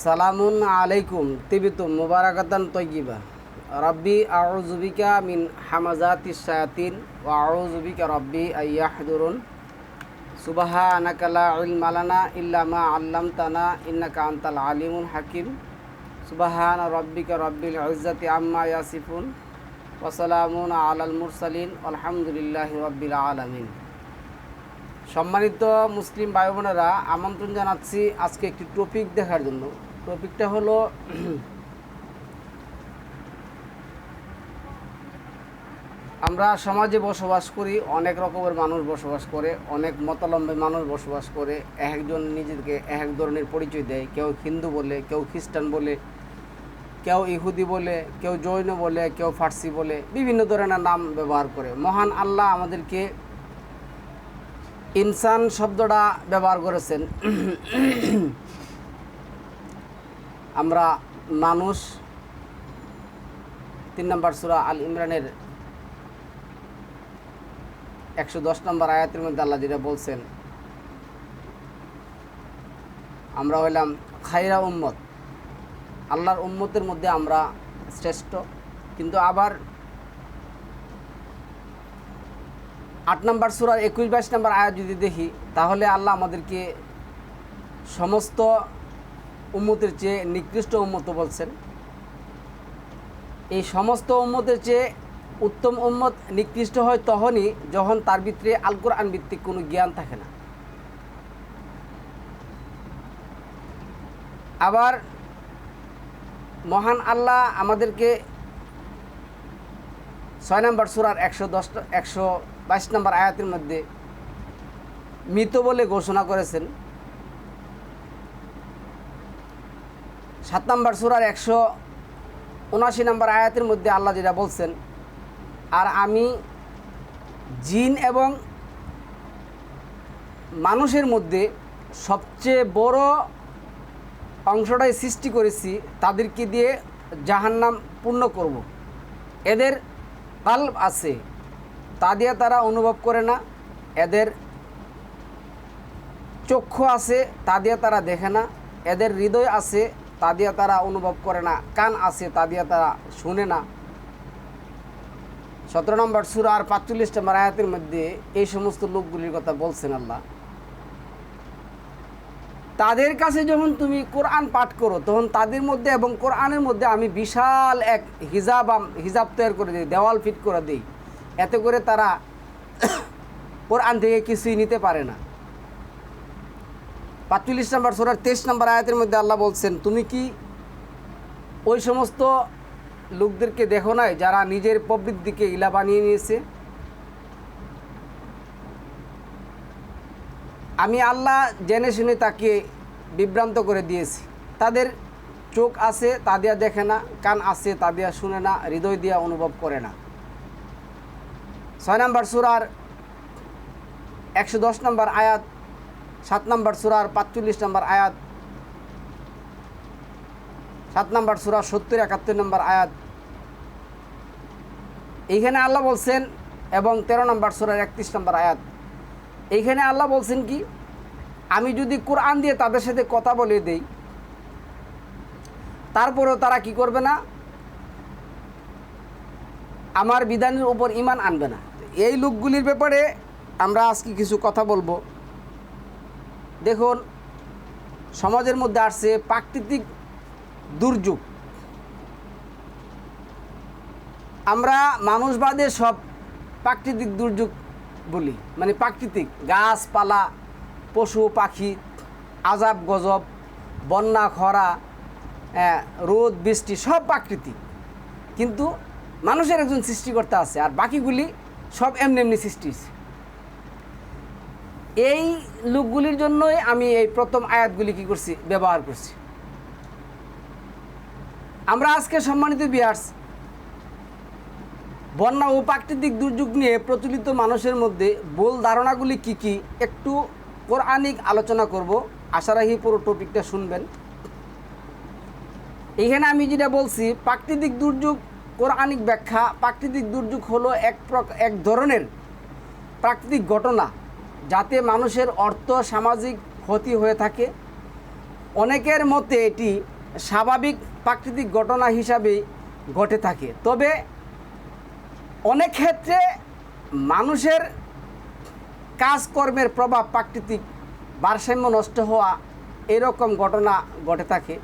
সালামুন আলাইকুম, তিবিতুম মুবারাকাতান তৈগিবা রব্বি আউজুবিকা মিন হামাজাতি শায়াতিন ও আউজুবিকা রব্বি আয়াহদুরুন সুবাহা আনাকালা ইলমালানা ইল্লামা আল্লাম তানা ইন্নাকা আন্তাল আলিমুল হাকিম। সুবাহান রব্বিকা রব্বিল ইজ্জাতি আম্মা ইয়াসিফুন। ওসালামুন আলাল মুরসালিন, আলহামদুলিল্লাহ রব্বিল আলামিন। সম্মানিত মুসলিম ভাই বোনেরা আমন্ত্রণ জানাচ্ছি আজকে একটি টপিক দেখার জন্য। টপিকটা হলো আমরা সমাজে বসবাস করি, অনেক রকমের মানুষ বসবাস করে, অনেক মতালম্বে মানুষ বসবাস করে এক একজন নিজেকে এক এক ধরনের পরিচয় দেয়, কেউ হিন্দু বলে, কেউ খ্রিস্টান বলে, কেউ ইহুদি বলে, কেউ জৈন বলে, কেউ ফার্সি বলে, বিভিন্ন ধরনের নাম ব্যবহার করে। মহান আল্লাহ আমাদেরকে ইনসান শব্দটা ব্যবহার করেছেন। আমরা মানুষ তিন নম্বর সুরা আল ইমরানের একশো দশ নম্বর আয়াতের মধ্যে আল্লাহ যেটা বলছেন, আমরা হইলাম খাইরা উম্মত। আল্লাহর উম্মতের মধ্যে আমরা শ্রেষ্ঠ, কিন্তু আবার আট নম্বর সুরার একুশ বাইশ নম্বর আয়াত যদি দেখি, তাহলে আল্লাহ আমাদেরকে সমস্ত উম্মতের চেয়ে নিকৃষ্ট উম্মত বলছেন। এই সমস্ত উম্মতের চেয়ে উত্তম উম্মত নিকৃষ্ট হয় তখনই যখন তার ভিতরে আল কোরআন ভিত্তিক কোনো জ্ঞান থাকে না। আবার মহান আল্লাহ আমাদেরকে ছয় নম্বর সুরার একশো দশ, একশো বাইশ নম্বর আয়াতের মধ্যে মৃত বলে ঘোষণা করেছেন। সাত নম্বর সুরার একশো উনাশি নম্বর আয়াতের মধ্যে আল্লাহ যেটা বলছেন, আর আমি জিন এবং মানুষের মধ্যে সবচেয়ে বড় অংশটাই সৃষ্টি করেছি, তাদেরকে দিয়ে জাহান্নাম পূর্ণ করব। এদের কাল্ব আছে, তা দিয়ে তারা অনুভব করে না এদের চক্ষু আছে, তা দিয়ে তারা দেখে না এদের হৃদয় আছে তা দিয়ে তারা অনুভব করে না, কান আছে তা দিয়ে তারা শুনে না। সতেরো নম্বর সুরা আর পাঁচচল্লিশ নম্বর আয়াতের মধ্যে এই সমস্ত লোকগুলির কথা বলছেন আল্লাহ। তাদের কাছে যখন তুমি কোরআন পাঠ করো, তখন তাদের মধ্যে এবং কোরআনের মধ্যে আমি বিশাল এক হিজাব হিজাব তৈরি করে দিই, দেওয়াল ফিট করে দিই। এতে করে তারা কোরআন থেকে কিছুই নিতে পারে না। পাঁচচল্লিশ নম্বর সোরার তেইশ নম্বর আয়াতের মধ্যে আল্লাহ বলছেন, তুমি কি ওই সমস্ত লোকদেরকে দেখো নাই যারা নিজের প্রবৃত্তিকে ইলা বানিয়ে নিয়েছে? আমি আল্লাহ জেনে শুনে তাকে বিভ্রান্ত করে দিয়েছি। তাদের চোখ আছে, তা দিয়া দেখে না, কান আছে, তা দিয়া শুনে না, হৃদয় দিয়া অনুভব করে না। ছয় নম্বর সুরার একশো দশ নম্বর আয়াত সাত নম্বর সুরার পাঁচচল্লিশ নম্বর আয়াত। সাত নম্বর সুরা সত্তর একাত্তর নম্বর আয়াত। এইখানে আল্লাহ বলছেন, এবং তেরো নম্বর সুরার একত্রিশ নম্বর আয়াত। এইখানে আল্লাহ বলছেন কি, আমি যদি কোরআন দিয়ে তাদের সাথে কথা বলে দেই, তারপরেও তারা কি করবে না? আমার বিধানের উপর ইমান আনবে না। এই লোকগুলির ব্যাপারে আমরা আজকে কিছু কথা বলব। দেখুন, সমাজের মধ্যে আসছে প্রাকৃতিক দুর্যোগ। আমরা মানুষবাদে সব প্রাকৃতিক দুর্যোগ বলি মানে প্রাকৃতিক। গাছপালা, পশু, পাখি, আজাব, গজব, বন্যা, খরা রোদ, বৃষ্টি, সব প্রাকৃতিক। কিন্তু মানুষের একজন সৃষ্টিকর্তা আছে, আর বাকিগুলি সব এমনি এমনি সৃষ্টি। এই লোকগুলির জন্যই আমি এই প্রথম আয়াতগুলি কি করছি? ব্যবহার করছি। আমরা আজকে সম্মানিত বিয়ার্স বন্যা ও প্রাকৃতিক দুর্যোগ নিয়ে প্রচলিত মানুষের মধ্যে ভুল ধারণাগুলি কি কি একটু কোরআনিক আলোচনা করব। আশা রাখি পুরো টপিকটা শুনবেন। এখানে আমি যেটা বলছি, প্রাকৃতিক দুর্যোগ কোরআনিক ব্যাখ্যা, প্রাকৃতিক দুর্যোগ হলো এক এক ধরনের প্রাকৃতিক ঘটনা। যাতে মানুষের অর্থ সামাজিক ক্ষতি হয়ে থাকে। অনেকের মতে এটি স্বাভাবিক প্রাকৃতিক ঘটনা হিসাবেই ঘটে থাকে। তবে অনেক ক্ষেত্রে মানুষের কাজকর্মের প্রভাব প্রাকৃতিক ভারসাম্য নষ্ট হওয়া এরকম ঘটনা ঘটে থাকে।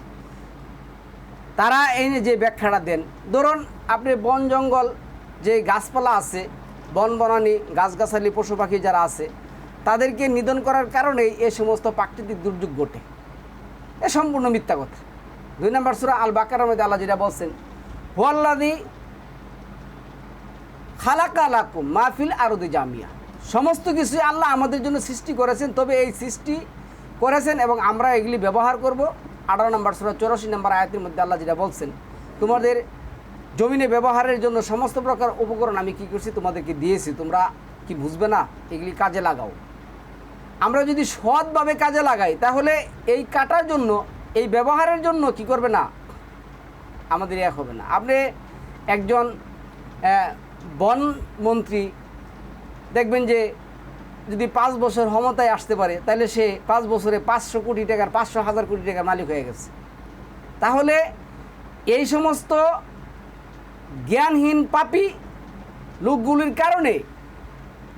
তারা এই যে ব্যাখ্যাটা দেন, ধরুন আপনি বন জঙ্গল যে গাছপালা আছে, বন বনানি, গাছগাছালি, পশু পাখি যারা আছে তাদেরকে নিধন করার কারণেই এ সমস্ত প্রাকৃতিক দুর্যোগ ঘটে। এ সম্পূর্ণ মিথ্যা কথা। দুই নম্বর সুরা আল বাকার মধ্যে আল্লাহ যেটা বলছেন হুয়াল্লাদি খালাকালাকুম মাহফিল আরদি জামিয়া। সমস্ত কিছু আল্লাহ আমাদের জন্য সৃষ্টি করেছেন, তবে এই সৃষ্টি করেছেন এবং আমরা এগুলি ব্যবহার করব। আঠারো নম্বর সুরা চৌরাশি নম্বর আয়াতের মধ্যে আল্লাহ যেটা বলছেন, তোমাদের জমিনে ব্যবহারের জন্য সমস্ত প্রকার উপকরণ আমি কী করছি? তোমাদেরকে দিয়েছি। তোমরা কি বুঝবে না? এগুলি কাজে লাগাও। আমরা যদি সৎভাবে কাজে লাগাই, তাহলে এই কাটার জন্য, এই ব্যবহারের জন্য কি করবে না? আমাদের এক হবে না। আপনি একজন বন মন্ত্রী, দেখবেন যে যদি পাঁচ বছর ক্ষমতায় আসতে পারে, তাহলে সে পাঁচ বছরে পাঁচশো কোটি টাকার, পাঁচশো হাজার কোটি টাকার মালিক হয়ে গেছে। তাহলে এই সমস্ত জ্ঞানহীন পাপি লোকগুলির কারণে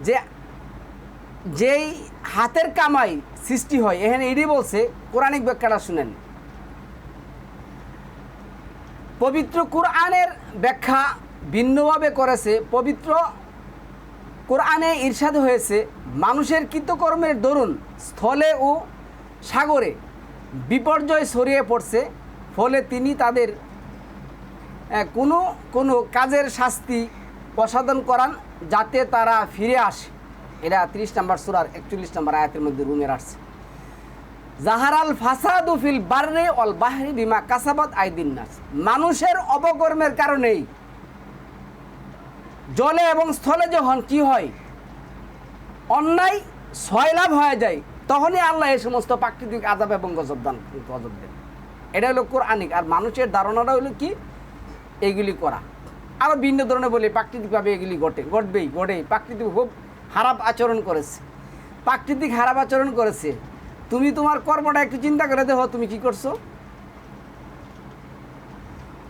যে যেই হাতের কামাই সৃষ্টি হয়, এখানে এটি বলছে, কোরআনিক ব্যাখ্যাটা শুনেন। পবিত্র কোরআনের ব্যাখ্যা ভিন্নভাবে করেছে, পবিত্র কোরআনে ঈর্ষাদ হয়েছে, মানুষের কৃতকর্মের দরুন স্থলে ও সাগরে বিপর্যয় ছড়িয়ে পড়ছে, ফলে তিনি তাদের কোনো কোনো কাজের শাস্তি প্রসাদন করান যাতে তারা ফিরে আসে। এটা তিরিশ নম্বর সুরার একচল্লিশ নম্বর আয়াতের মধ্যে রুমের আসছে জাহারাল ফাসাদু ফিল বাররে অল বাহরি বিমা কাসাবাত আইদিন নাস। মানুষের অপকর্মের কারণেই জলে এবং স্থলে যখন কি হয়, অন্যায়, সয়লাভ হয়ে যায়, তখনই আল্লাহ এই সমস্ত প্রাকৃতিক আজাব এবং গজব দান, গজব দেন। এটা হলো কোরআনিক। আর মানুষের ধারণাটা হলো কি? এগুলি করা। আরও ভিন্ন ধরনের বলে, প্রাকৃতিকভাবে এগুলি ঘটে, ঘটবেই, ঘটেই। প্রাকৃতিক খুব খারাপ আচরণ করেছে। প্রাকৃতিক খারাপ আচরণ করেছে। তুমি তোমার কর্মটা একটু চিন্তা করে দেখো, তুমি কি করছ?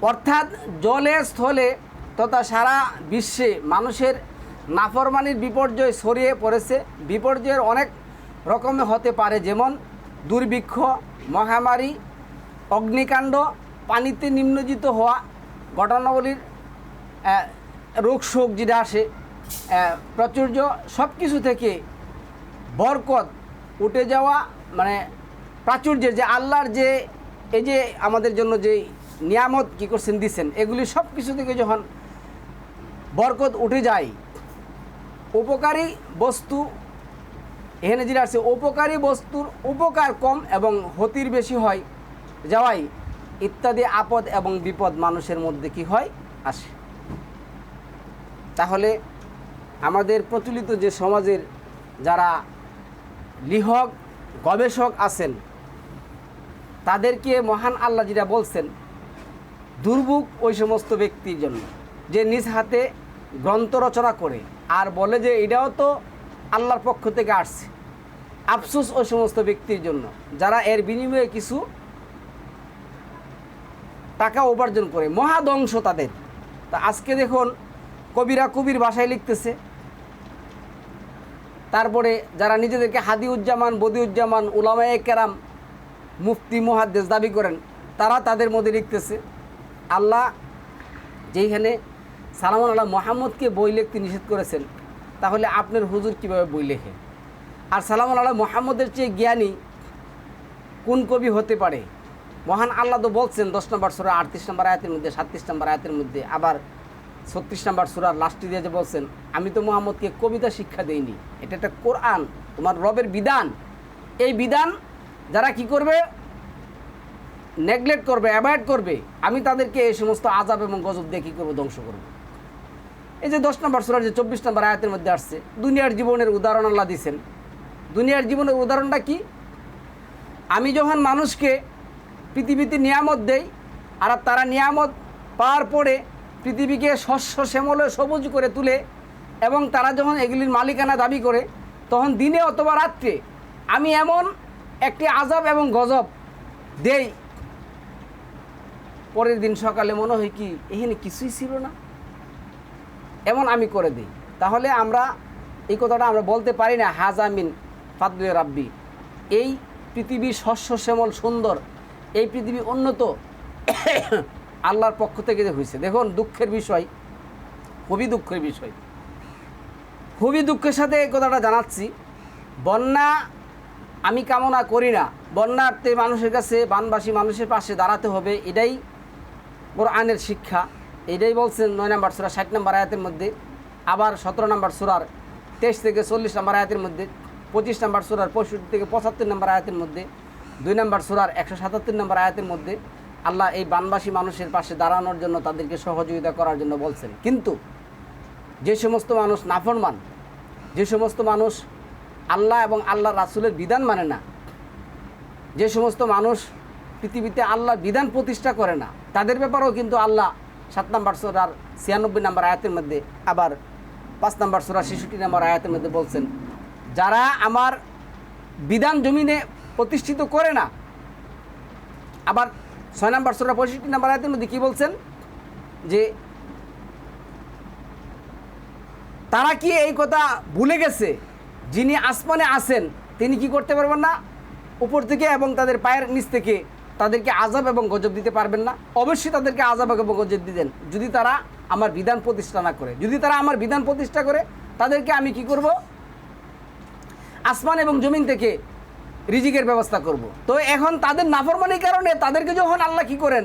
অর্থাৎ জলে, স্থলে তথা সারা বিশ্বে মানুষের নাফরমানির বিপর্যয় ছড়িয়ে পড়েছে। বিপর্যয়ের অনেক রকমের হতে পারে, যেমন দুর্ভিক্ষ, মহামারী, অগ্নিকাণ্ড, পানিতে নিম্নজিত হওয়া ঘটনাবলীর রোগ শোক যেটা আসে প্রাচুর্য সব কিছু থেকে বরকত উঠে যাওয়া মানে প্রাচুর্যের যে আল্লাহর যে, এই যে আমাদের জন্য যে নিয়ামত কী করছেন, দিচ্ছেন, এগুলি সব কিছু থেকে যখন বরকত উঠে যায়, উপকারী বস্তু, এখানে যেটা আছে উপকারী বস্তুর উপকার কম এবং ক্ষতির বেশি হয়, যাওয়াই ইত্যাদি আপদ এবং বিপদ মানুষের মধ্যে কি হয়, আসে। তাহলে আমাদের প্রচলিত যে সমাজের যারা লিহক, গবেষক আছেন, তাদেরকে মহান আল্লাহ যেটা বলছেন, দুর্ভোগ ওই সমস্ত ব্যক্তির জন্য। যে নিজ হাতে গ্রন্থ রচনা করে আর বলে যে এটাও তো আল্লাহর পক্ষ থেকে আসছে। আফসোস ওই সমস্ত ব্যক্তির জন্য, যারা এর বিনিময়ে কিছু টাকা উপার্জন করে, মহাধ্বংস তাদের। তা আজকে দেখুন, কবিরা কবির ভাষায় লিখতেছে তারপরে যারা নিজেদেরকে হাদিউজ্জামান, বদিউজ্জামান, উলামায়ে কেরাম, মুফতি, মুহাদ্দেস দাবি করেন, তারা তাদের মধ্যে লিখতেছে, আল্লাহ যেইখানে সালামান আল্লাহ মোহাম্মদকে বই লিখতে নিষেধ করেছেন, তাহলে আপনার হুজুর কীভাবে বই লেখে? আর সালামান আল্লাহ মোহাম্মদের চেয়ে জ্ঞানী কোন কবি হতে পারে? মহান আল্লাহ তো বলছেন দশ নম্বর সুরা আটত্রিশ নম্বর আয়াতের মধ্যে, সাতত্রিশ নম্বর আয়াতের মধ্যে, আবার ছত্রিশ নম্বর সুরার লাস্টে দিয়ে যে বলছেন, আমি তো মোহাম্মদকে কবিতা শিক্ষা দেইনি। এটা একটা কোরআন, তোমার রবের বিধান। এই বিধান যারা কি করবে? নেগলেক্ট করবে, অ্যাভয়েড করবে। আমি তাদেরকে এই সমস্ত আজাব এবং গজব দিয়ে কী করব? ধ্বংস করব। এই যে দশ নম্বর সুরার যে চব্বিশ নম্বর আয়াতের মধ্যে আসছে, দুনিয়ার জীবনের উদাহরণ আল্লাহ দিছেন। দুনিয়ার জীবনের উদাহরণটা কি? আমি যখন মানুষকে পৃথিবীতে নিয়ামত দেই, আর তারা নিয়ামত পাওয়ার পরে পৃথিবীকে শস্য শ্যামলে সবুজ করে তুলে এবং তারা যখন এগুলির মালিকানা দাবি করে, তখন দিনে অথবা রাত্রে আমি এমন একটি আজাব এবং গজব দেই। পরের দিন সকালে মনে হয় কি, এখানে কিছুই ছিল না। এমন আমি করে দিই। তাহলে আমরা এই কথাটা আমরা বলতে পারি না হাজামিন ফাদলে রাব্বি। এই পৃথিবী শস্য শ্যামল সুন্দর, এই পৃথিবী উন্নত। আল্লাহর পক্ষ থেকে যে হয়েছে দেখুন, দুঃখের বিষয়, খুবই দুঃখের বিষয়। খুবই দুঃখের সাথে এই কথাটা জানাচ্ছি। বন্যা আমি কামনা করি না। বন্যার্থে মানুষের কাছে, বানবাসী মানুষের পাশে দাঁড়াতে হবে, এটাই ওর কোরআনের শিক্ষা। এটাই বলছেন নয় নম্বর সুরা, ষাট নম্বর আয়াতের মধ্যে, আবার সতেরো নম্বর সুরার তেইশ থেকে চল্লিশ নম্বর আয়াতের মধ্যে, পঁচিশ নম্বর সুরার পঁয়ষট্টি থেকে পঁচাত্তর নম্বর আয়াতের মধ্যে, দুই নম্বর সুরার একশো সাতাত্তর নম্বর আয়াতের মধ্যে আল্লাহ এই বানবাসী মানুষের পাশে দাঁড়ানোর জন্য তাদেরকে সহযোগিতা করার জন্য বলছেন। কিন্তু যে সমস্ত মানুষ নাফরমান, যে সমস্ত মানুষ আল্লাহ এবং আল্লাহ রাসুলের বিধান মানে না, যে সমস্ত মানুষ পৃথিবীতে আল্লাহর বিধান প্রতিষ্ঠা করে না, তাদের ব্যাপারেও কিন্তু আল্লাহ সাত নম্বর সোরার ছিয়ানব্বই নম্বর আয়াতের মধ্যে আবার পাঁচ নম্বর সোরা ছেষট্টি নম্বর আয়াতের মধ্যে বলছেন, যারা আমার বিধান জমিনে প্রতিষ্ঠিত করে না, আবার ছয় নম্বর, সোরা পঁয়ষট্টি নম্বর আয়াতের মধ্যে কী বলছেন? যে তারা কি এই কথা ভুলে গেছে? যিনি আসমানে আসেন তিনি কি করতে পারবেন না? উপর থেকে এবং তাদের পায়ের নিচ থেকে তাদেরকে আজাব এবং গজব দিতে পারবেন না। অবশ্যই তাদেরকে আজাব এবং গজব দিতেন যদি তারা আমার বিধান প্রতিষ্ঠা না করে, যদি তারা আমার বিধান প্রতিষ্ঠা করে, তাদেরকে আমি কি করব? আসমান এবং জমিন থেকে রিজিকের ব্যবস্থা করব। তো এখন তাদের নাফরমানির কারণে তাদেরকে যখন আল্লাহ কি করেন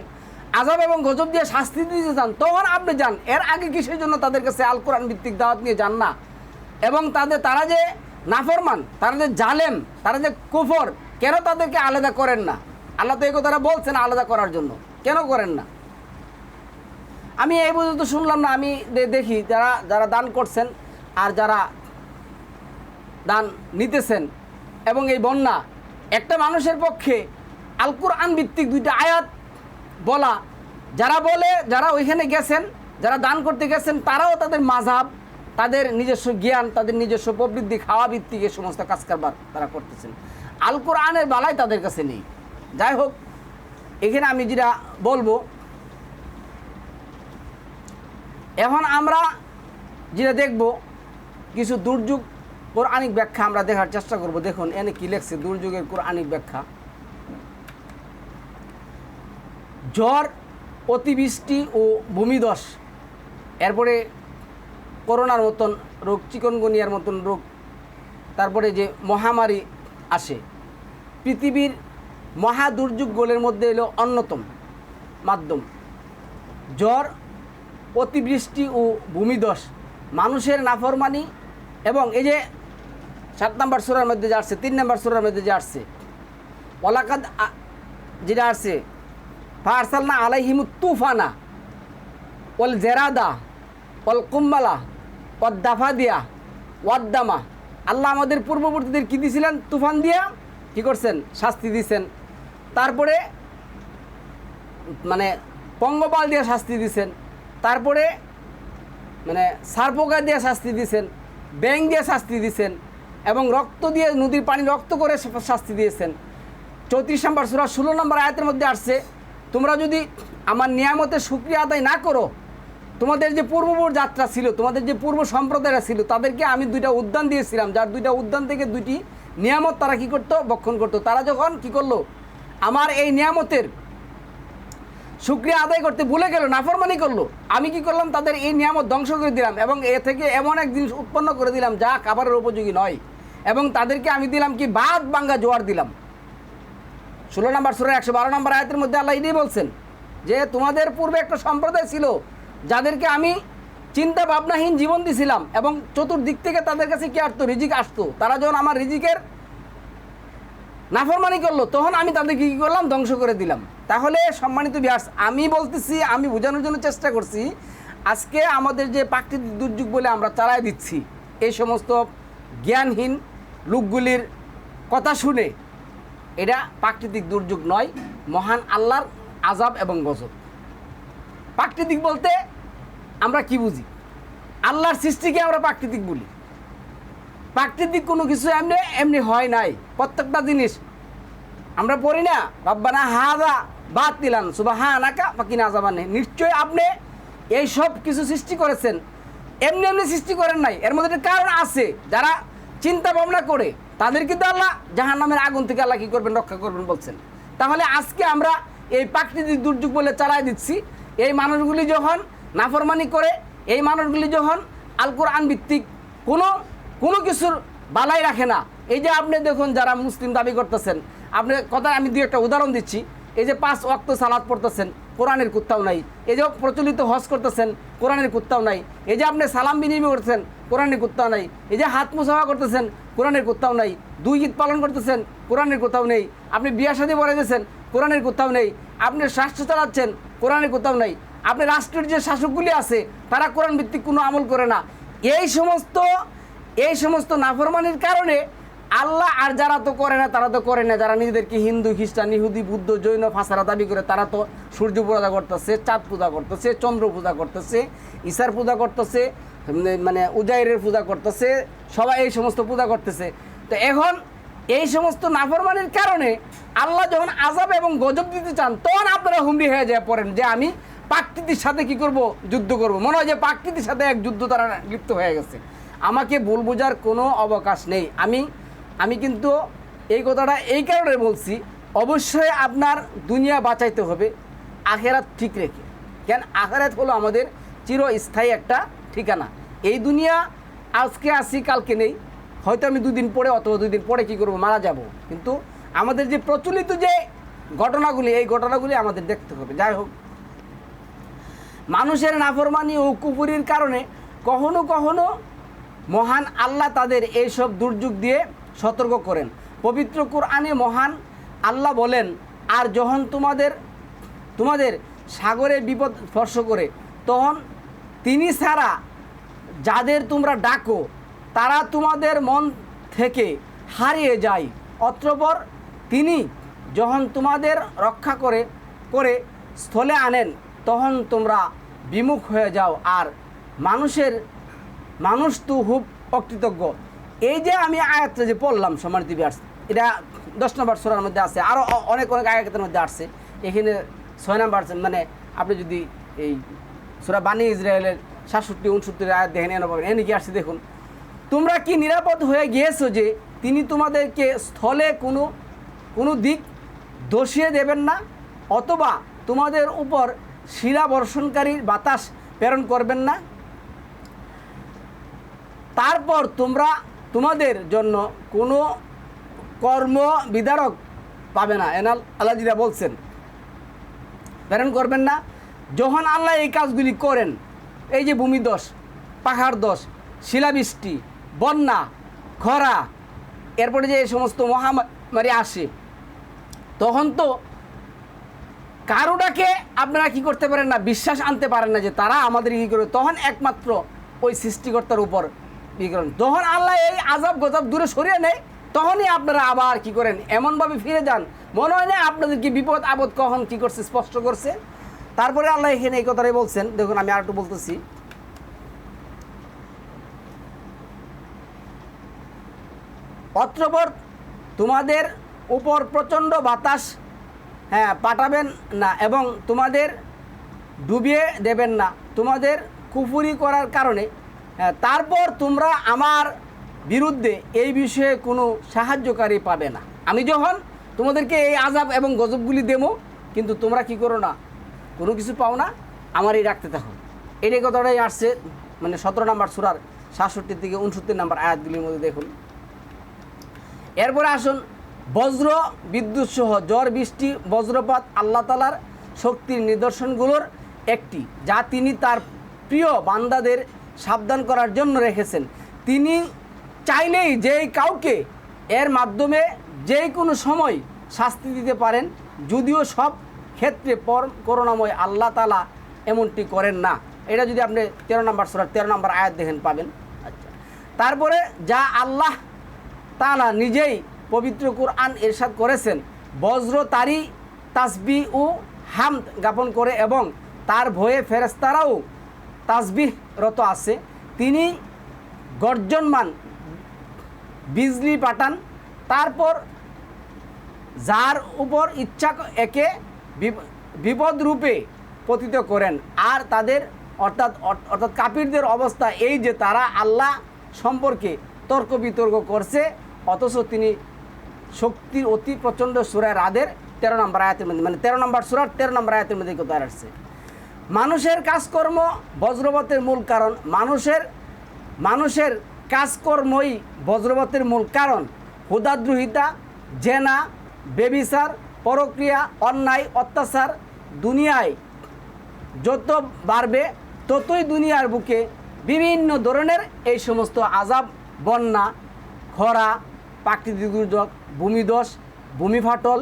আজাব এবং গজব দিয়ে শাস্তি দিতে চান, তখন আপনি যান। এর আগে কিসের জন্য তাদের কাছে আল কোরআন ভিত্তিক দাওয়াত নিয়ে যান না? এবং তাদের, তারা যে নাফরমান, তারা যে জালেম, তারা যে কুফর, কেন তাদেরকে আলাদা করেন না? আল্লাহ তো এই কথাটা বলছেন আলাদা করার জন্য। কেন করেন না? আমি এই পর্যন্ত শুনলাম না, আমি দেখি যারা যারা দান করছেন আর যারা দান নিতেছেন এবং এই বন্যা একটা মানুষের পক্ষে আল কোরআন ভিত্তিক দুইটা আয়াত বলা, যারা বলে, যারা ওইখানে গেছেন, যারা দান করতে গেছেন, তারাও তাদের মাঝাব, তাদের নিজস্ব জ্ঞান, তাদের নিজস্ব প্রবৃদ্ধি, খাওয়া ভিত্তিক এই সমস্ত কাজ কারবার তারা করতেছেন। আল কোরআনের বালাই তাদের কাছে নেই। যাই হোক, এখানে আমি যেটা বলব, এখন আমরা যেটা দেখব, কিছু দুর্যোগ কোরআনিক ব্যাখ্যা আমরা দেখার চেষ্টা করব। দেখুন, এনে কি লেখছে? দুর্যোগের কোরআনিক ব্যাখ্যা। জ্বর অতিবৃষ্টি ও ভূমিদশ এরপরে করোনার মতন রোগ, চিকনগুনিয়ার মতন রোগ, তারপরে যে মহামারী আসে। পৃথিবীর মহা দুর্যোগগুলোর মধ্যে এলো অন্যতম মাধ্যম। জ্বর অতিবৃষ্টি ও ভূমিদশ মানুষের নাফরমানি এবং এই যে সাত নম্বর সুরার মধ্যে যে আসছে, তিন নম্বর সুরার মধ্যে যে আসছে ওলাকাদ যেটা আসছে, ফারসালনা আলাইহিমু তুফানা ওল জেরাদা ওল কুম্বালা ওদ দাফাদিয়া ওয়াদ্দামা আল্লাহ আমাদের পূর্ববর্তীদের কী দিয়েছিলেন তুফান দিয়া কী করছেন? শাস্তি দিয়েছেন তারপরে মানে পঙ্গপাল দিয়ে শাস্তি দিয়েছেন তারপরে মানে সারপোকা দিয়ে শাস্তি দিয়েছেন ব্যাং দিয়ে শাস্তি দিয়েছেন এবং রক্ত দিয়ে, নদীর পানি রক্ত করে শাস্তি দিয়েছেন। চৌত্রিশ নম্বর সুরা ষোলো নম্বর আয়াতের মধ্যে আসছে, তোমরা যদি আমার নিয়ামতের সুক্রিয়া আদায় না করো, তোমাদের যে পূর্ববর যাত্রা ছিল, তোমাদের যে পূর্ব সম্প্রদায়রা ছিল, তাদেরকে আমি দুইটা উদ্যান দিয়েছিলাম। যার দুইটা উদ্যান থেকে দুইটি নিয়ামত তারা কি করতো? বক্ষণ করতো। তারা যখন কি করল? আমার এই নিয়ামতের শুক্রিয়া আদায় করতে ভুলে গেল, নাফরমানি করল। আমি কি করলাম? তাদের এই নিয়ামত ধ্বংস করে দিলাম এবং এ থেকে এমন এক জিনিস উৎপন্ন করে দিলাম যা খাবারের উপযোগী নয়। এবং তাদেরকে আমি দিলাম কি বাদ বাঙ্গা জোয়ার দিলাম। ষোলো নম্বর ষোলো একশো বারো নম্বর আয়াতের মধ্যে আল্লাহ এটাই বলছেন যে, তোমাদের পূর্বে একটা সম্প্রদায় ছিল যাদেরকে আমি চিন্তা ভাবনাহীন জীবন দিছিলাম এবং চতুর্দিক থেকে তাদের কাছে কি আসতো? রিজিক আসতো। তারা যখন আমার রিজিকের নাফরমানি করল, তখন আমি তাদেরকে কী করলাম? ধ্বংস করে দিলাম। তাহলে সম্মানিত ব্যাস আমি বলতেছি, আমি বোঝানোর জন্য চেষ্টা করছি, আজকে আমাদের যে প্রাকৃতিক দুর্যোগ বলে আমরা চালাই দিচ্ছি, এই সমস্ত জ্ঞানহীন লোকগুলির কথা শুনে এটা প্রাকৃতিক দুর্যোগ নয়, মহান আল্লাহর আজাব এবং গজব। প্রাকৃতিক বলতে আমরা কি বুঝি? আল্লাহর সৃষ্টিকে আমরা প্রাকৃতিক বলি। প্রাকৃতিক কোনো কিছু এমনি এমনি হয় নাই, প্রত্যেকটা জিনিস। আমরা পড়ি না, রব্বানা হাদা বাদ দিলাম সুবাহ আনাকা বাকি না যাবান নিশ্চয়ই আপনি এই সব কিছু সৃষ্টি করেছেন। এমনি এমনি সৃষ্টি করেন নাই। এর মধ্যে কারণ আছে। যারা চিন্তা ভাবনা করে তাদের কিন্তু আল্লাহ জাহান নামের আগুন থেকে আল্লাহ কী করবেন, রক্ষা করবেন বলছেন। তাহলে আজকে আমরা এই প্রাকৃতিক দুর্যোগ বলে চালাই দিচ্ছি। এই মানুষগুলি যখন নাফরমানি করে, এই মানুষগুলি যখন আল কোরআন ভিত্তিক কোনো কোনো কিছুর বালাই রাখে না। এই যে আপনি দেখুন যারা মুসলিম দাবি করতেছেন, আপনি কথা আমি দুই একটা উদাহরণ দিচ্ছি। এই যে পাঁচ ওয়াক্ত সালাদ পড়তেছেন কোরআনের কুত্তাও নাই। এই যে প্রচলিত হজ করতেছেন, কোরআনের কুত্তাও নাই। এই যে আপনি সালাম বিনিময় করতেছেন, কোরআনের কুত্তাও নাই। এই যে হাত মুসাফা করতেছেন, কোরআনের কুত্তাও নাই। দুই ঈদ পালন করতেছেন, কোরআনের কোথাও নেই। আপনি বিয়া সাথে বলে কোরআনের কোথাও নেই। আপনি রাষ্ট্র চালাচ্ছেন, কোরআনের কোথাও নেই। আপনি রাষ্ট্রের যে শাসকগুলি আছে, তারা কোরআন ভিত্তিক কোনো আমল করে না। এই সমস্ত এই সমস্ত নাফরমানির কারণে আল্লাহ আর যারা তো করে না, তারা তো করে না। যারা নিজেদেরকে হিন্দু, খ্রিস্টান, ইহুদি, বুদ্ধ, জৈন, ফাঁসারা দাবি করে, তারা তো সূর্য পূজা করতেছে, চাঁদ পূজা করতেছে, চন্দ্র পূজা করতেছে, ঈশার পূজা করতেছে মানে উজাইরের পূজা করতেছে, সবাই এই সমস্ত পূজা করতেছে। তো এখন এই সমস্ত নাফরমানির কারণে আল্লাহ যখন আজাব এবং গজব দিতে চান, তখন আপনারা হুমড়ি হয়ে যায় পড়েন যে আমি প্রাকৃতির সাথে কি করব? যুদ্ধ করব। মনে হয় যে প্রাকৃতির সাথে এক যুদ্ধ তারা লিপ্ত হয়ে গেছে। আমাকে ভুল বোঝার কোনো অবকাশ নেই। আমি আমি কিন্তু এই কথাটা এই কারণে বলছি, অবশ্যই আপনার দুনিয়া বাঁচাইতে হবে, আখেরাত ঠিক রেখে। কেন আখেরাত হলো আমাদের চিরস্থায়ী একটা ঠিকানা। এই দুনিয়া আজকে আসি, কালকে নেই। হয়তো আমি দুদিন পরে অথবা দুদিন পরে কি করব, মারা যাব। কিন্তু আমাদের যে প্রচলিত যে ঘটনাগুলি, এই ঘটনাগুলি আমাদের দেখতে হবে। যাই হোক, মানুষের নাফরমানি ও কুপুরির কারণে কখনো কখনো মহান আল্লাহ তাদের এইসব দুর্যোগ দিয়ে সতর্ক করেন। পবিত্র কোরআনে মহান আল্লাহ বলেন, আর যখন তোমাদের তোমাদের সাগরে বিপদ স্পর্শ করে, তখন তিনি ছাড়া যাদের তোমরা ডাকো, তারা তোমাদের মন থেকে হারিয়ে যায়। অত্রপর তিনি যখন তোমাদের রক্ষা করে করে স্থলে আনেন, তখন তোমরা বিমুখ হয়ে যাও। আর মানুষের, মানুষ তো খুব অকৃতজ্ঞ। এই যে আমি আয়াতটা যে পড়লাম সম্মানিত বিয়ার্স এটা দশ নম্বর সোরার মধ্যে আছে আরও অনেক অনেক আয়াতের মধ্যে আসছে। এখানে ছয় নম্বর মানে আপনি যদি এই সোরা বানি ইসরায়েলের সাতষট্টি উনসত্তর আয়াত দেখেন এনে পাবেন এনে কি আসছে দেখুন। তোমরা কি নিরাপদ হয়ে গিয়েছো যে তিনি তোমাদেরকে স্থলে কোনো কোনো দিক দোষিয়ে দেবেন না, অথবা তোমাদের উপর শিরা বর্ষণকারীর বাতাস প্রেরণ করবেন না? তারপর তোমরা তোমাদের জন্য কোনো কর্ম বিদারক পাবে না, এনাল আল্লাজিরা বলছেন। প্রেরণ করবেন না, যখন আল্লাহ এই কাজগুলি করেন, এই যে ভূমিদোষ পাহাড় দোষ শিলাবৃষ্টি, বন্যা, খরা, এরপরে যে এই সমস্ত মহামারী আসে, তখন তো কারোটাকে আপনারা কি করতে পারেন না, বিশ্বাস আনতে পারেন না যে তারা আমাদের কী করবে, তখন একমাত্র ওই সৃষ্টিকর্তার উপর করেন আল্লাহ এই আজাব গজাব দূরে সরিয়ে নেয়, তখনই আপনারা আবার কি করেন? এমনভাবে ফিরে যান। মনে হয় না আপনাদের কি বিপদ আপদ কখন কি করছে, স্পষ্ট করছে? তারপরে আল্লাহ এখানে এই কথাটাই বলছেন। দেখুন, আমি আর একটু বলতেছি। অত্রপর তোমাদের উপর প্রচণ্ড বাতাস হ্যাঁ পাঠাবেন না এবং তোমাদের ডুবিয়ে দেবেন না। তোমাদের কুফুরি করার কারণে তারপর তোমরা আমার বিরুদ্ধে এই বিষয়ে কোনো সাহায্যকারী পাবে না। আমি যখন তোমাদেরকে এই আজাব এবং গজবগুলি দেবো, কিন্তু তোমরা কি করো না? কোনো কিছু পাও না? আমারই রাখতে থাকো। এটাই কথাটাই আসছে মানে সতেরো নম্বর সুরার সাতষট্টি থেকে উনসত্তর নম্বর আয়াতগুলির মধ্যে দেখুন। এরপরে আসুন, বজ্র, বিদ্যুৎ সহ ঝড় বৃষ্টি, বজ্রপাত আল্লাহ তালার শক্তির নিদর্শনগুলোর একটি, যা তিনি তার প্রিয় বান্দাদের সাবধান করার জন্য রেখেছেন। তিনি চাইলেই যেই কাউকে এর মাধ্যমে যে কোনো সময় শাস্তি দিতে পারেন, যদিও সব ক্ষেত্রে পর করুণাময় আল্লাহ তালা এমনটি করেন না। এটা যদি আপনি তেরো নম্বর সুরার তেরো নম্বর আয়াত দেখেন, পাবেন। আচ্ছা। তারপরে যা আল্লাহ তালা নিজেই পবিত্র কোরআন এরশাদ করেছেন, বজ্র, তারি তাসবি ও হাম জ্ঞাপন করে এবং তার ভয়ে ফেরেস্তারাও তাসবিহরত আছে। তিনি গর্জনমান বিজলি পাঠান, তারপর যার উপর ইচ্ছা একে বিপ- বিপদ রূপে পতিত করেন। আর তাদের অর্থাৎ অর্থাৎ কাপিরদের অবস্থা এই যে তারা আল্লাহ সম্পর্কে তর্ক বিতর্ক করছে, অথচ তিনি শক্তির অতি প্রচণ্ড সুরায় রাদের তেরো নম্বর আয়াতের মধ্যে মানে তেরো নম্বর সুরার তেরো নম্বর আয়াতের মধ্যে কোথায় আসছে। মানুষের কাজকর্ম বজ্রপাতের মূল কারণ। মানুষের মানুষের কাজকর্মই বজ্রপাতের মূল কারণ। হুদাদ্রোহিতা জেনা, বেবিচার, পরক্রিয়া, অন্যায়, অত্যাচার দুনিয়ায় যত বাড়বে, ততই দুনিয়ার বুকে বিভিন্ন ধরনের এই সমস্ত আজাব, বন্যা, খরা, প্রাকৃতিক দুর্যোগ, ভূমিধস ভূমিফাটল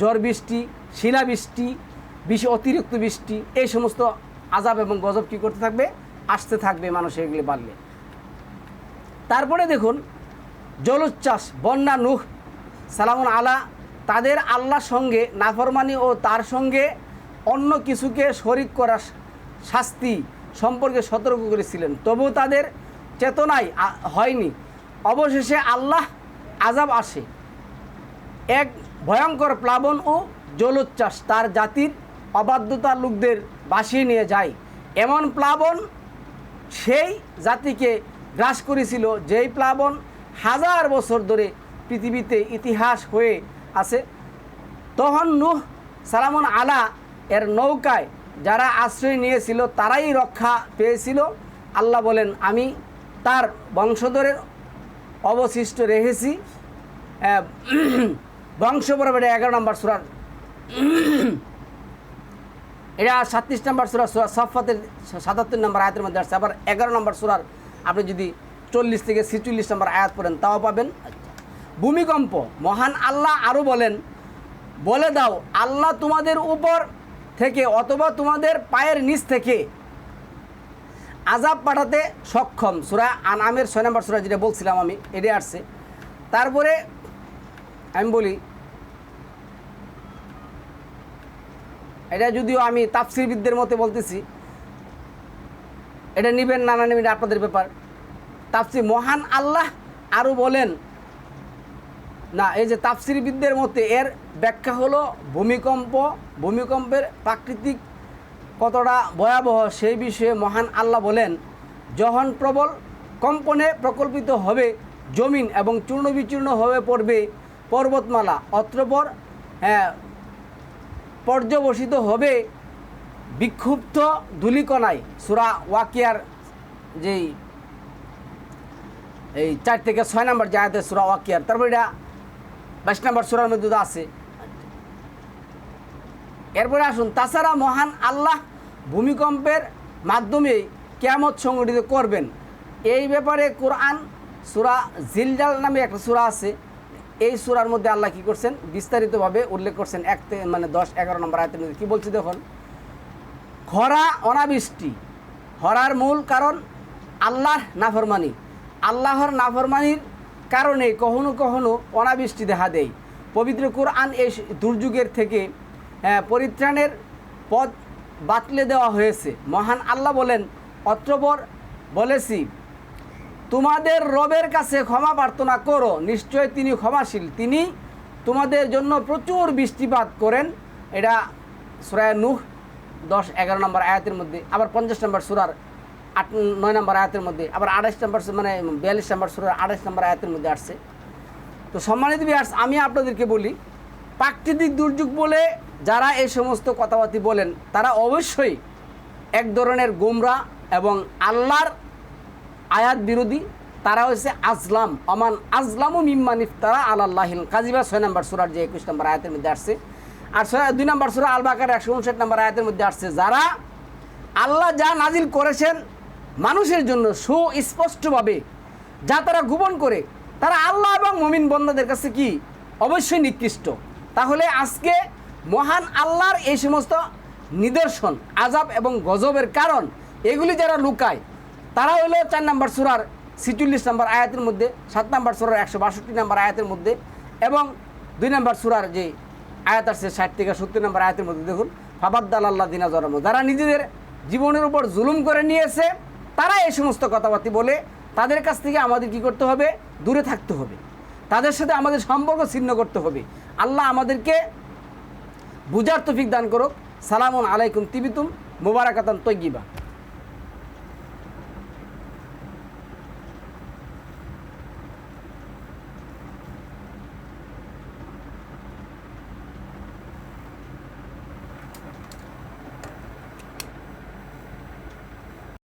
ঝড় বৃষ্টি, শিলাবৃষ্টি বেশি অতিরিক্ত বৃষ্টি, এই সমস্ত আজাব এবং গজব কী করতে থাকবে? আসতে থাকবে মানুষের এগুলি বাড়লে। তারপরে দেখুন জলোচ্ছ্বাস বন্যা, নুহ, সালামুন আলা, তাদের আল্লাহর সঙ্গে নাফরমানি ও তার সঙ্গে অন্য কিছুকে শরিক করার শাস্তি সম্পর্কে সতর্ক করেছিলেন। তবু তাদের চেতনায় হয়নি। অবশেষে আল্লাহ আজাব আসে। এক ভয়ঙ্কর প্লাবন ও জলোচ্ছ্বাস তার জাতির অবাধ্যতার লোকদের বাসিয়ে নিয়ে যায়। এমন প্লাবন সেই জাতিকে গ্রাস করেছিল, যেই প্লাবন হাজার বছর ধরে পৃথিবীতে ইতিহাস হয়ে আছে। তখন নুহ সালামন আলা এর নৌকায় যারা আশ্রয় নিয়েছিল, তারাই রক্ষা পেয়েছিল। আল্লাহ বলেন, আমি তার বংশধরের অবশিষ্ট রেখেছি। বংশ বরাবর এগারো নম্বর সুরার এটা সাতত্রিশ নম্বর সুরা সুরা সফাতের সাতাত্তর নম্বর আয়াতের মধ্যে আসছে। আবার এগারো নম্বর সুরার আপনি যদি চল্লিশ থেকে ছিচল্লিশ নম্বর আয়াত পড়েন, তাও পাবেন। ভূমিকম্প, মহান আল্লাহ আরও বলেন, বলে দাও, আল্লাহ তোমাদের উপর থেকে অথবা তোমাদের পায়ের নিচ থেকে আজাব পাঠাতে সক্ষম। সুরা আনামের ছয় নম্বর সুরা যেটা বলছিলাম আমি, এটাই আসছে। তারপরে আমি বলি এটা যদিও আমি তাফসিরবিদদের মতে বলতেছি, এটা নেবেন না না নেবেন, আপনাদের ব্যাপার। তাফসির মহান আল্লাহ আরও বলেন, না, এই যে তাফসিরবিদদের মতে এর ব্যাখ্যা হলো ভূমিকম্প, ভূমিকম্পের প্রাকৃতিক কতটা ভয়াবহ সেই বিষয়ে মহান আল্লাহ বলেন, যখন প্রবল কম্পনে প্রকল্পিত হবে, জমিন এবং চূর্ণ বিচূর্ণ হয়ে পড়বে পর্বতমালা, অত্রপর হ্যাঁ পর্যবসিত হবে বিক্ষুব্ধ ধুলিকণায়। সুরা ওয়াকিয়ার যেই, এই চার থেকে ছয় নম্বর জায়গাতে সুরা ওয়াকিয়ার, তারপর এটা বাইশ নম্বর সুরার মধ্যে আছে। এরপরে আসুন, তাছাড়া মহান আল্লাহ ভূমিকম্পের মাধ্যমে কেয়ামত সংগঠিত করবেন। এই ব্যাপারে কোরআন সুরা জিলজাল নামে একটা সুরা আছে। এই সুরার মধ্যে আল্লাহ কি করছেন? বিস্তারিতভাবে উল্লেখ করছেন এক মানে দশ এগারো নম্বর আয়তের মধ্যে। কী বলছে দেখুন? খরা অনাবৃষ্টি। হরার মূল কারণ আল্লাহর নাফরমানি। আল্লাহর নাফরমানির কারণে কখনো কখনো অনাবৃষ্টি দেখা দেয়। পবিত্র কোরআন এই দুর্যোগের থেকে আহ, পরিত্রাণের পথ বাতলে দেওয়া হয়েছে। মহান আল্লাহ বলেন অত্রপর বলেছি তোমাদের রবের কাছে ক্ষমা প্রার্থনা করো। নিশ্চয় তিনি ক্ষমাশীল। তিনি তোমাদের জন্য প্রচুর বৃষ্টিপাত করেন। এটা সুরায় নুহ, দশ, এগারো নম্বর আয়াতের মধ্যে, আবার পঞ্চাশ নম্বর সুরার আট, নয় নম্বর আয়াতের মধ্যে, আবার আঠাশ নম্বর মানে বিয়াল্লিশ নম্বর সুরার আঠাশ নম্বর আয়াতের মধ্যে আসছে। তো সম্মানিত বিয়ার্স আমি আপনাদেরকে বলি, প্রাকৃতিক দুর্যোগ বলে যারা এই সমস্ত কথাবার্তি বলেন, তারা অবশ্যই এক ধরনের গোমরা এবং আল্লাহর আয়াত বিরোধী, তারা হচ্ছে আজলাম। আমান আজলামু মিম্মান ইফতারা আল্লাহিল কাজিবা ছয় নম্বর সুরার যে একুশ নম্বর আয়াতের মধ্যে আসছে। আর ছয়, দুই নম্বর সুরা আল বাকার একশো উনষাট নম্বর আয়াতের মধ্যে আসছে, যারা আল্লাহ যা নাজিল করেছেন মানুষের জন্য সুস্পষ্টভাবে, যা তারা গোপন করে, তারা আল্লাহ এবং মমিন বন্দাদের কাছে কি? অবশ্যই নিকৃষ্ট। তাহলে আজকে মহান আল্লাহর এই সমস্ত নিদর্শন আজাব এবং গজবের কারণ, এগুলি যারা লুকায় তারা হলো চার নম্বর সুরার ছিচল্লিশ নম্বর আয়াতের মধ্যে, সাত নম্বর সুরার একশো বাষট্টি নম্বর আয়াতের মধ্যে এবং দুই নম্বর সুরার যে আয়াত আসছে ষাট থেকে সত্তর নম্বর আয়াতের মধ্যে দেখুন ফাবাদ্দাল আল্লাহ দিনা জরম যারা নিজেদের জীবনের উপর জুলুম করে নিয়েছে তারা এই সমস্ত কথাবার্তি বলে তাদের কাছ থেকে আমাদের কি করতে হবে? দূরে থাকতে হবে। তাদের সাথে আমাদের সম্পর্ক ছিন্ন করতে হবে। আল্লাহ আমাদেরকে বুঝার তফিক দান করুক। সালামুন আলাইকুম তিবিতুম মুবারাকাতান তৈগিবা